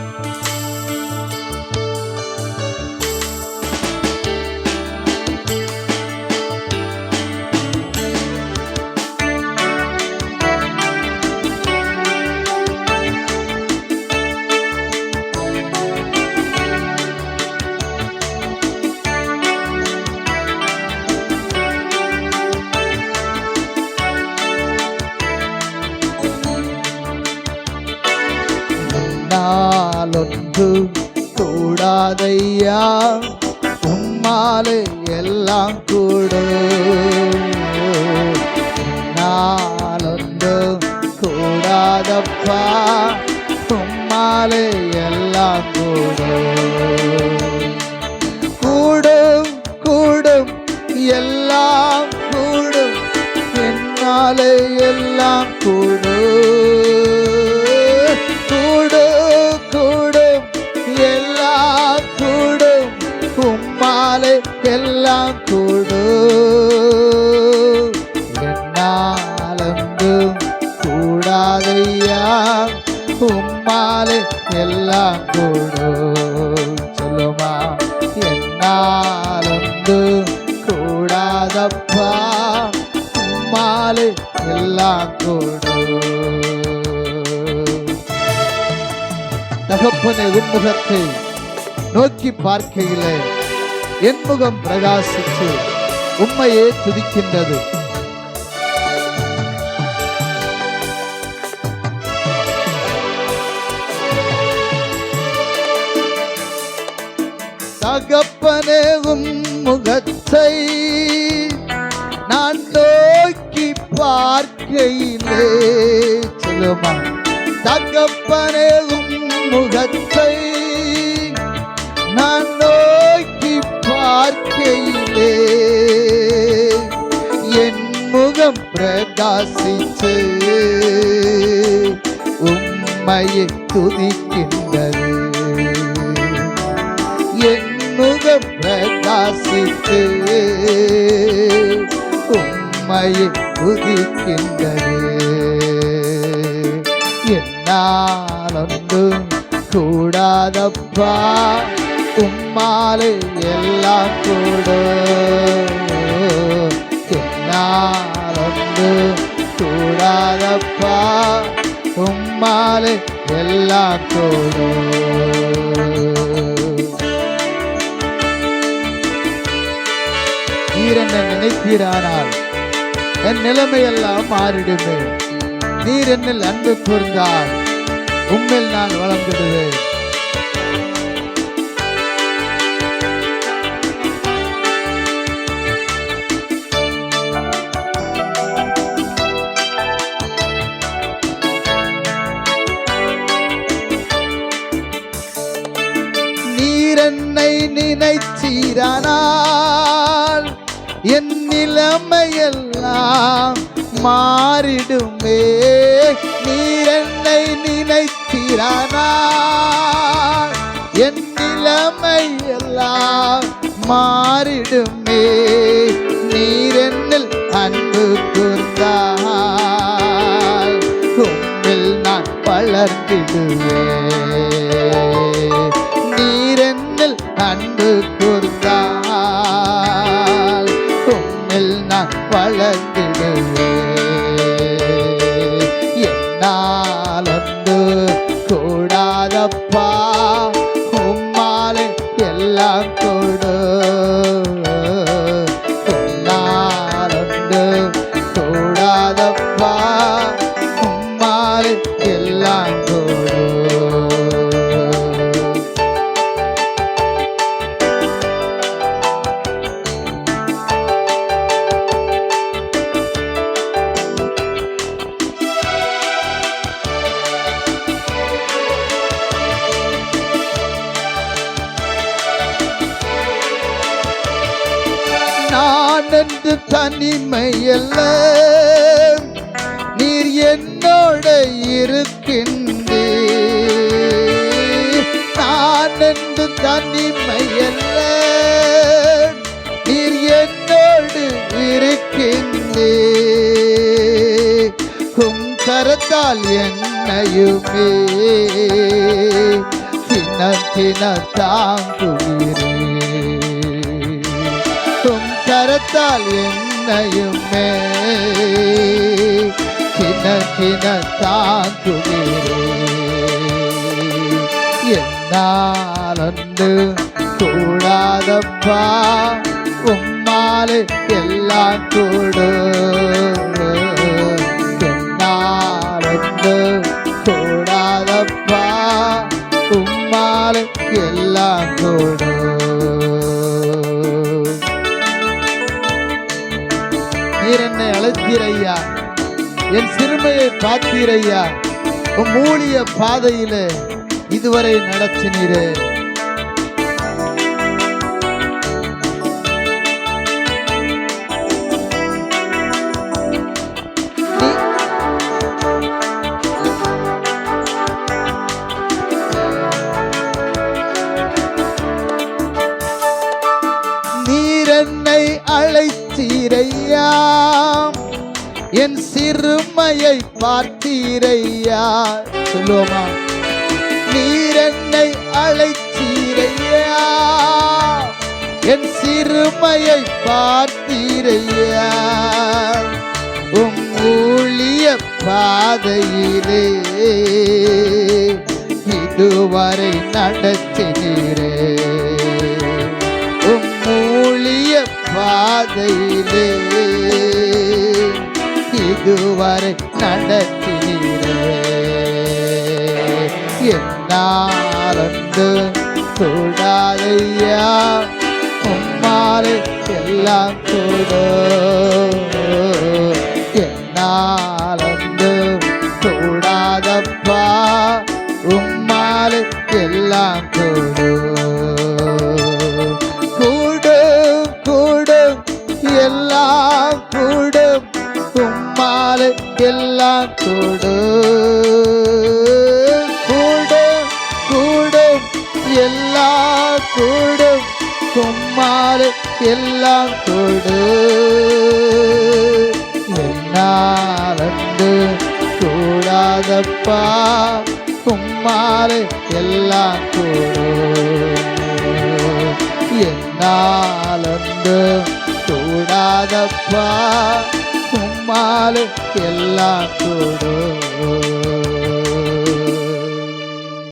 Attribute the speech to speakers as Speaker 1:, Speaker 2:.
Speaker 1: Thank you. நாளொன்று கூடாதையா? உம்மாலே எல்லாம் கூடும் எல்லாம் கூடும் என்னாலும் கூடாதையா? உம்மாலே எல்லாம் கூடும் சொல்லுமா என்னாலொன்று கூடாதப்பா? உம்மாலே எல்லாம் கூடும் தகப்பனை உன்முகத்தை நோக்கி பார்க்கையிலே என் முகம் பிரகாசித்து உண்மையே துதிக்கின்றது. தகப்பனே உம் முகத்தை நான் நோக்கி பார்க்கையிலே சொல்லுமா? தகப்பனே உம் முகத்தை நான் நோக்கி பார்க்கையிலே. என் முகம் பிரகாசித்து உம்மையை துதிக்கின்றது. என் முகம் பிரகாசித்து உம்மையை துதிக்கின்றது. என்னால் ஒன்றும் கூடாதப்பா. உம்மாலே எல்லாம் கூட. என்னாலந்து கூடாதப்பா உம்மாலே எல்லாம் கூட. நீர் என்ன நினைத்தீரானால் என் நிலைமையெல்லாம் மாறிடுமே. நீர் என்னில் அன்பு கூர்ந்தால் உம்மில் நான் வளர்ந்துடுவேன். என் நிலைமையெல்லாம் மாறிடுமே. நீர் என்னை நினைத்திரானா? என் நிலைமையெல்லாம் மாறிடுமே. நீர் என்னில் அன்பு கூர்ந்தால் உம்மில் நான் வளர்ந்திடுவேன். நான் என்று தனிமையல்ல. நீர் என்னோட இருக்கின்றே நான் என்று தனிமையல்ல. நீர் என்னோடு இருக்கின்றே உம் கரத்தால் என்னையுமே. சின்ன சின்ன தாங்குகிறே கரத்தால் என்னையுமே சின்ன சின்ன தாங்குகிறே என்னால் கூடாதப்பா உம்மால் எல்லாம் கூடு. என்னால் கூடாதப்பா உம்மால் எல்லாம் கூடு. நீர் என்னை அழைத்தீரையா? என் சிறுமையை பார்த்தீரையா? உன் மூலிய பாதையிலே இதுவரை நடத்தினீரே. என் சிறுமையை பார்த்தீரையா? சொல்லுவோமா. நீர் அழைச்சீரையா என் சிறுமையை பார்த்தீரையா? உம் ஊழிய பாதையிலே இதுவரை நடத்தினீரே. உம் ஊழிய பாதையிலே இதுவரை நடத்தினீரே என்னாலந்து கூடாதையா உம்மாலே எல்லாம் கூட என்னாலந்து கூடாதப்பா உம்மாலே எல்லாம் கூடும் கூடும் எல்லாம் கூடும் கூடும் கூடும் எல்லா கூடும் கும்மாறு எல்லாம் கூடும் என்னாலந்து கூடாதப்பா. கும்மாறு எல்லாம் கூடு. என்னாலந்து கூடாதப்பா. உம்மாலே எல்லாம் கூடும்.